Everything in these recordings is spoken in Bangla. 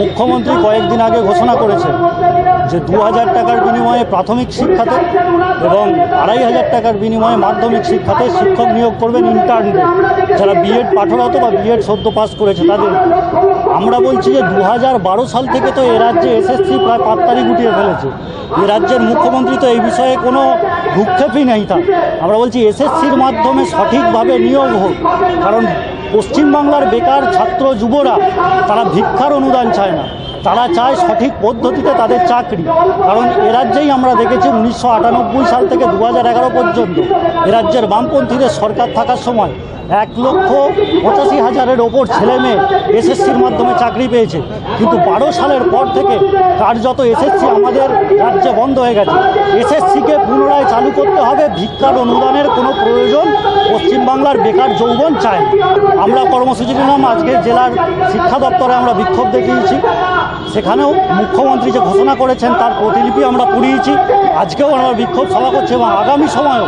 মুখ্যমন্ত্রী কয়েকদিন আগে ঘোষণা করেছেন যে দু হাজার টাকার বিনিময়ে প্রাথমিক শিক্ষাতে এবং আড়াই হাজার টাকার বিনিময়ে মাধ্যমিক শিক্ষাতে শিক্ষক নিয়োগ করবেন ইন্টার্নদের যারা বিএড পাঠরত বা বিএড সদ্য পাস করেছে তাদের। আমরা বলছি যে দু হাজার বারো সাল থেকে তো এ রাজ্যে এসএসসি প্রায় পাত্তারি গুটিয়ে ফেলেছে। এ রাজ্যের মুখ্যমন্ত্রী তো এই বিষয়ে কোনো ভূক্ষেপই নেই তার। আমরা বলছি এসএসসির মাধ্যমে সঠিকভাবে নিয়োগ হোক। কারণ পশ্চিমবাংলার বেকার ছাত্র যুবরা, তারা ভিক্ষার অনুদান চায় না। তারা চায় সঠিক পদ্ধতিতে তাদের চাকরি। কারণ এ রাজ্যেই আমরা দেখেছি উনিশশো আটানব্বই সাল থেকে দু হাজার এগারো পর্যন্ত এ রাজ্যের বামপন্থীদের সরকার থাকার সময় এক লক্ষ পঁচাশি হাজারের ওপর ছেলে মেয়ে এসএসসির মাধ্যমে চাকরি পেয়েছে। কিন্তু বারো সালের পর থেকে কার্যত এসএসসি আমাদের রাজ্যে বন্ধ হয়ে গেছে। এসএসসিকে পুনরায় চালু করতে হবে। ভিক্ষার অনুদানের কোনো প্রয়োজন পশ্চিমবাংলার বেকার যৌবন চায় আমরা কর্মসূচি নিলাম আজকে জেলার শিক্ষা দপ্তরে আমরা বিক্ষোভ দেখিয়েছি। সেখানেও মুখ্যমন্ত্রী যে ঘোষণা করেছেন, তার প্রতিলিপি আমরা পুড়িয়েছি। আজকেও আমরা বিক্ষোভ সভা করছি এবং আগামী সময়েও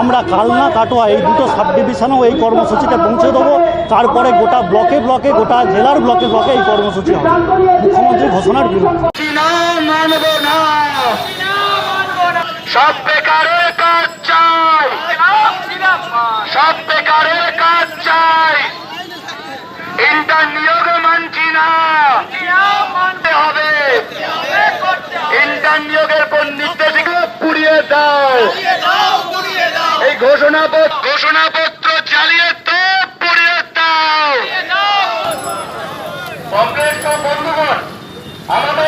আমরা কালনা, কাটোয়া এই দুটো সাব ডিভিশনেও এই কর্মসূচিতে পৌঁছে দেবো। তারপরে গোটা ব্লকে ব্লকে, গোটা জেলার ব্লকে ব্লকে এই কর্মসূচি হবে। মুখ্যমন্ত্রী ঘোষণার বিরুদ্ধে। সব বেকারের ইন্টার নিয়োগ মানছি না। হবে। ইন্টার নিয়োগের কোন নির্দেশিকা পুড়িয়ে দাও। এই ঘোষণাপত্র ঘোষণাপত্র চালিয়ে তো পুড়িয়ে দাও। কংগ্রেস বন্ধুগণ আমাদের